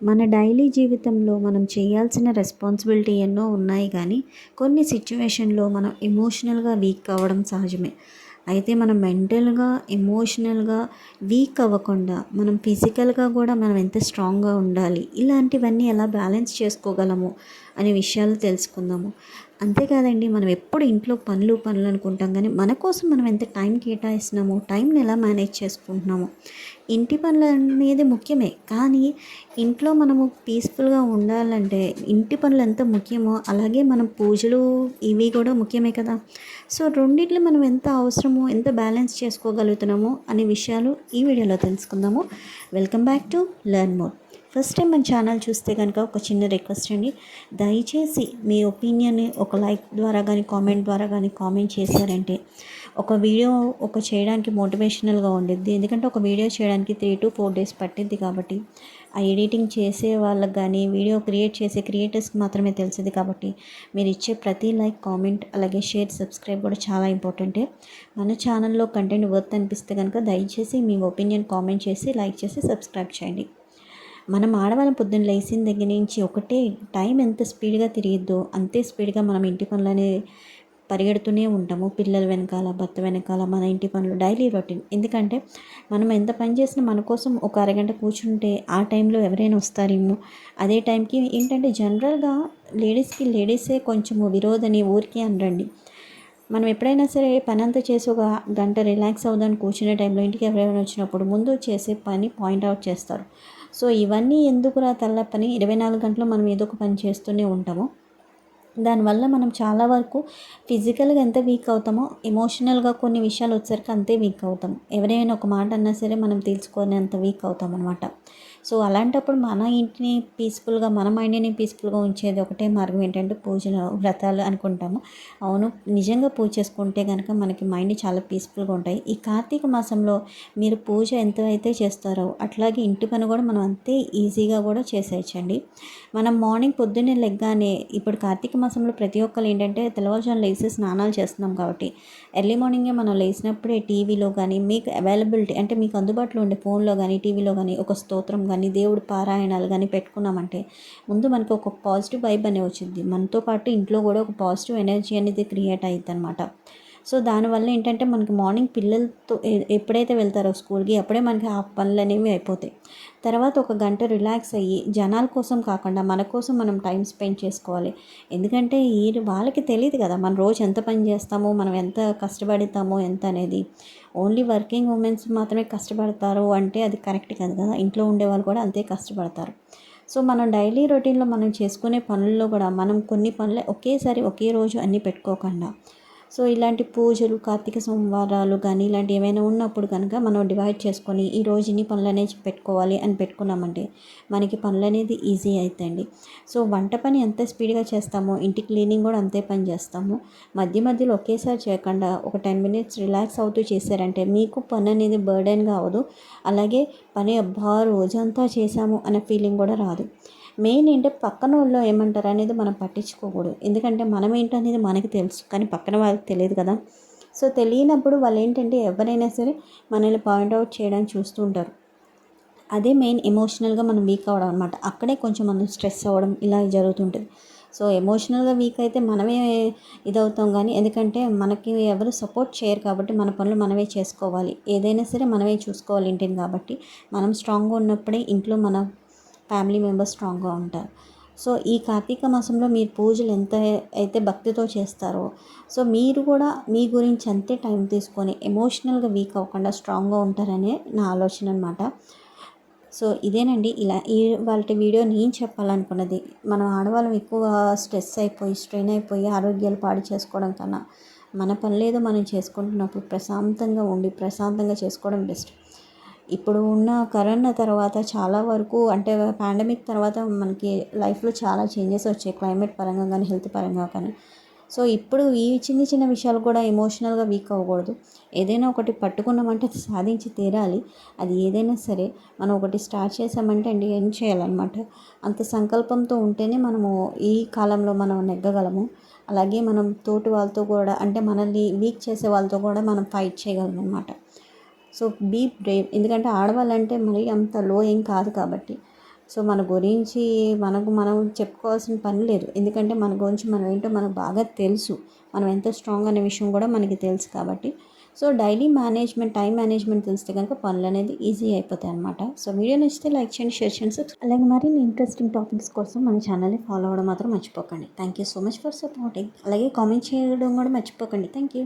మన డైలీ జీవితంలో మనం చేయాల్సిన రెస్పాన్సిబిలిటీ ఎన్నో ఉన్నాయి కానీ కొన్ని సిచ్యువేషన్లో మనం ఎమోషనల్గా వీక్ అవ్వడం సహజమే. అయితే మనం మెంటల్గా ఎమోషనల్గా వీక్ అవ్వకుండా మనం ఫిజికల్గా కూడా మనం ఎంత స్ట్రాంగ్గా ఉండాలి ఇలాంటివన్నీ ఎలా బ్యాలెన్స్ చేసుకోగలము? అనే విషయాలు తెలుసుకుందాము. అంతేకాదండి మనం ఎప్పుడు ఇంట్లో పనులు పనులు అనుకుంటాం కానీ మన కోసం మనం ఎంత టైం కేటాయిస్తున్నాము టైంని ఎలా మేనేజ్ చేసుకుంటున్నాము ఇంటి పనులు అనేది ముఖ్యమే. కానీ ఇంట్లో మనము పీస్ఫుల్గా ఉండాలంటే ఇంటి పనులు ఎంత ముఖ్యమో అలాగే మనం పూజలు ఇవి కూడా ముఖ్యమే కదా. సో రెండిట్లు మనం ఎంత అవసరమో ఎంత బ్యాలెన్స్ చేసుకోగలుగుతున్నామో అనే విషయాలు ఈ వీడియోలో తెలుసుకుందాము. Welcome back to learn more. First time మన ఛానల్ చూస్తే కనుక ఒక చిన్న రిక్వెస్ట్ అండి. దయచేసి మీ ఒపీనియన్ని ఒక లైక్ ద్వారా కానీ కామెంట్ ద్వారా కానీ కామెంట్ చేశారంటే ఒక వీడియో ఒక చేయడానికి మోటివేషనల్గా ఉండిద్ది. ఎందుకంటే ఒక వీడియో చేయడానికి త్రీ టు ఫోర్ డేస్ పట్టిద్ది కాబట్టి ఆ ఎడిటింగ్ చేసే వాళ్ళకి కానీ వీడియో క్రియేట్ చేసే క్రియేటర్స్కి మాత్రమే తెలిసింది కాబట్టి మీరు ఇచ్చే ప్రతి లైక్ కామెంట్ అలాగే షేర్ సబ్స్క్రైబ్ కూడా చాలా ఇంపార్టెంటే. మన ఛానల్లో కంటెంట్ వర్త్ అనిపిస్తే కనుక దయచేసి మీ ఒపీనియన్ కామెంట్ చేసి లైక్ చేసి సబ్స్క్రైబ్ చేయండి. మనం ఆడవాళ్ళం పొద్దున్న లేచిన దగ్గర నుంచి ఒకటే టైం ఎంత స్పీడ్గా తిరిగిద్దో అంతే స్పీడ్గా మనం ఇంటి పనులనే పరిగెడుతూనే ఉంటాము. పిల్లల వెనకాల భర్త వెనకాల మన ఇంటి పనులు డైలీ రొటీన్. ఎందుకంటే మనం ఎంత పని చేసినా మన కోసం ఒక అరగంట కూర్చుంటే ఆ టైంలో ఎవరైనా వస్తారేమో. అదే టైంకి ఏంటంటే జనరల్గా లేడీస్కి లేడీసే కొంచెము విరోధని ఊరికే అనరండి. మనం ఎప్పుడైనా సరే పని అంతా చేసి ఒక గంట రిలాక్స్ అవుదాన్ని కూర్చునే టైంలో ఇంటికి ఎవరైనా వచ్చినప్పుడు ముందు చేసే పని పాయింట్ అవుట్ చేస్తారు. సో ఇవన్నీ ఎందుకురా తల్ల పని ఇరవై నాలుగు గంటలు మనం ఏదో ఒక పని చేస్తూనే ఉంటాము. దానివల్ల మనం చాలా వరకు ఫిజికల్గా ఎంత వీక్ అవుతామో ఎమోషనల్గా కొన్ని విషయాలు వచ్చేసరికి అంతే వీక్ అవుతాం ఎవరైనా ఒక మాట అన్నా సరే మనం అంత వీక్ అవుతాం అనమాట సో అలాంటప్పుడు మన ఇంటిని పీస్ఫుల్గా మన మైండ్ని పీస్ఫుల్గా ఉంచేది ఒకటే మార్గం ఏంటంటే పూజలు వ్రతాలు అనుకుంటాము. అవును నిజంగా పూజ చేసుకుంటే కనుక మనకి మైండ్ చాలా పీస్ఫుల్గా ఉంటాయి. ఈ కార్తీక మాసంలో మీరు పూజ ఎంత అయితే చేస్తారో అట్లాగే ఇంటి పని కూడా మనం అంతే ఈజీగా కూడా చేసేయచ్చండి. మనం మార్నింగ్ పొద్దున్నే లెగ్గానే ఇప్పుడు కార్తీక మాసంలో ప్రతి ఒక్కరు ఏంటంటే తెల్లవారుజాము లేచి స్నానాలు చేస్తున్నాం కాబట్టి ఎర్లీ మార్నింగే మనం లేచినప్పుడే టీవీలో కానీ మీకు అవైలబిలిటీ అంటే మీకు అందుబాటులో ఉండే ఫోన్లో కానీ టీవీలో కానీ ఒక స్తోత్రం కానీ కానీ దేవుడు పారాయణాలు కానీ పెట్టుకున్నామంటే ముందు మనకు ఒక పాజిటివ్ వైబ్ అనేది వచ్చింది. మనతో పాటు ఇంట్లో కూడా ఒక పాజిటివ్ ఎనర్జీ అనేది క్రియేట్ అయ్యిద్ది అనమాట సో దానివల్ల ఏంటంటే మనకి మార్నింగ్ పిల్లలతో ఎప్పుడైతే వెళ్తారో స్కూల్కి అప్పుడే మనకి ఆ పనులు అనేవి అయిపోతాయి. తర్వాత ఒక గంట రిలాక్స్ అయ్యి జనాల కోసం కాకుండా మన కోసం మనం టైం స్పెండ్ చేసుకోవాలి. ఎందుకంటే ఈ వాళ్ళకి తెలియదు కదా మన రోజు ఎంత పని చేస్తామో మనం ఎంత కష్టపడతామో ఎంత అనేది ఓన్లీ వర్కింగ్ ఉమెన్స్ మాత్రమే కష్టపడతారు అంటే అది కరెక్ట్ కాదు కదా. ఇంట్లో ఉండే వాళ్ళు కూడా అంతే కష్టపడతారు. సో మనం డైలీ రొటీన్లో మనం చేసుకునే పనుల్లో కూడా మనం కొన్ని పనులే ఒకేసారి ఒకే రోజు అన్నీ పెట్టుకోకుండా సో ఇలాంటి పూజలు కార్తీక సోమవారాలు కానీ ఇలాంటి ఏమైనా ఉన్నప్పుడు కనుక మనం డివైడ్ చేసుకొని ఈ రోజు ఇన్ని పనులు అనేది పెట్టుకోవాలి అని పెట్టుకున్నామంటే మనకి పనులు అనేది ఈజీ అవుతాయండి సో వంట పని ఎంత స్పీడ్గా చేస్తామో ఇంటి క్లీనింగ్ కూడా అంతే పని చేస్తాము. మధ్య మధ్యలో ఒకేసారి చేయకుండా ఒక టెన్ మినిట్స్ రిలాక్స్ అవుతూ చేశారంటే మీకు పని అనేది బర్డెన్గా అవ్వదు. అలాగే పని అబ్బా రోజంతా చేశాము అనే ఫీలింగ్ కూడా రాదు. మెయిన్ ఏంటంటే పక్కన వాళ్ళు ఏమంటారు అనేది మనం పట్టించుకోకూడదు. ఎందుకంటే మనం అనేది మనకి తెలుసు. కానీ పక్కన వాళ్ళకి తెలియదు కదా. సో తెలియనప్పుడు వాళ్ళు ఏంటంటే ఎవరైనా సరే మనల్ని పాయింట్అవుట్ చేయడానికి చూస్తూ ఉంటారు. అదే మెయిన్ ఎమోషనల్గా మనం వీక్ అవ్వడం అనమాట అక్కడే కొంచెం మనం స్ట్రెస్ అవ్వడం ఇలా జరుగుతుంటుంది. సో ఎమోషనల్గా వీక్ అయితే మనమే ఇదవుతాం కానీ ఎందుకంటే మనకి ఎవరు సపోర్ట్ చేయరు కాబట్టి మన పనులు మనమే చేసుకోవాలి. ఏదైనా సరే మనమే చూసుకోవాలి ఇంటిని కాబట్టి. మనం స్ట్రాంగ్గా ఉన్నప్పుడే ఇంట్లో మన ఫ్యామిలీ మెంబర్స్ స్ట్రాంగ్గా ఉంటారు. సో ఈ కార్తీక మాసంలో మీరు పూజలు ఎంత అయితే భక్తితో చేస్తారో సో మీరు కూడా మీ గురించి అంతే టైం తీసుకొని ఎమోషనల్గా వీక్ అవ్వకుండా స్ట్రాంగ్గా ఉంటారనే నా ఆలోచన అనమాట సో ఇదేనండి. ఇలా ఈ వాళ్ళ వీడియో నేను చెప్పాలనుకున్నది. మనం ఆడవాళ్ళం ఎక్కువ స్ట్రెస్ అయిపోయి స్ట్రెయిన్ అయిపోయి ఆరోగ్యాలు పాడు చేసుకోవడం కన్నా మన పని లేదో మనం చేసుకుంటున్నప్పుడు ప్రశాంతంగా ఉండి ప్రశాంతంగా చేసుకోవడం బెస్ట్. ఇప్పుడు ఉన్న కరోనా తర్వాత చాలా వరకు అంటే పాండమిక్ తర్వాత మనకి లైఫ్లో చాలా చేంజెస్ వచ్చాయి. క్లైమేట్ పరంగా కానీ హెల్త్ పరంగా కానీ. సో ఇప్పుడు ఈ చిన్న చిన్న విషయాలు కూడా ఎమోషనల్గా వీక్ అవ్వకూడదు. ఏదైనా ఒకటి పట్టుకున్నామంటే అది సాధించి తీరాలి. అది ఏదైనా సరే మనం ఒకటి స్టార్ట్ చేసామంటే అండి ఏం చేయాలన్నమాట? అంత సంకల్పంతో ఉంటేనే మనము ఈ కాలంలో మనం నెగ్గగలము. అలాగే మనం తోటి వాళ్ళతో కూడా అంటే మనల్ని వీక్ చేసే వాళ్ళతో కూడా మనం ఫైట్ చేయగలం అనమాట సో బీ బ్రేవ్ ఎందుకంటే ఆడవాళ్ళంటే మరి అంత లో ఏం కాదు కాబట్టి. సో మన గురించి మనకు మనం చెప్పుకోవాల్సిన పని లేదు. ఎందుకంటే మన గురించి మనం ఏంటో మనకు బాగా తెలుసు. మనం ఎంత స్ట్రాంగ్ అనే విషయం కూడా మనకి తెలుసు కాబట్టి. So daily management time management తెలిస్తే కనుక పనులు అనేది ఈజీ అయిపోతాయి అనమాట సో వీడియో నచ్చితే లైక్ చేయండి షేర్ చేయండి అలాగే మరిన్ని ఇంట్రెస్టింగ్ టాపిక్స్ కోసం మన ఛానల్ని ఫాలో అవ్వడం మాత్రం మర్చిపోకండి. Thank you so much for supporting అలాగే కామెంట్ చేయడం కూడా మర్చిపోకండి. Thank you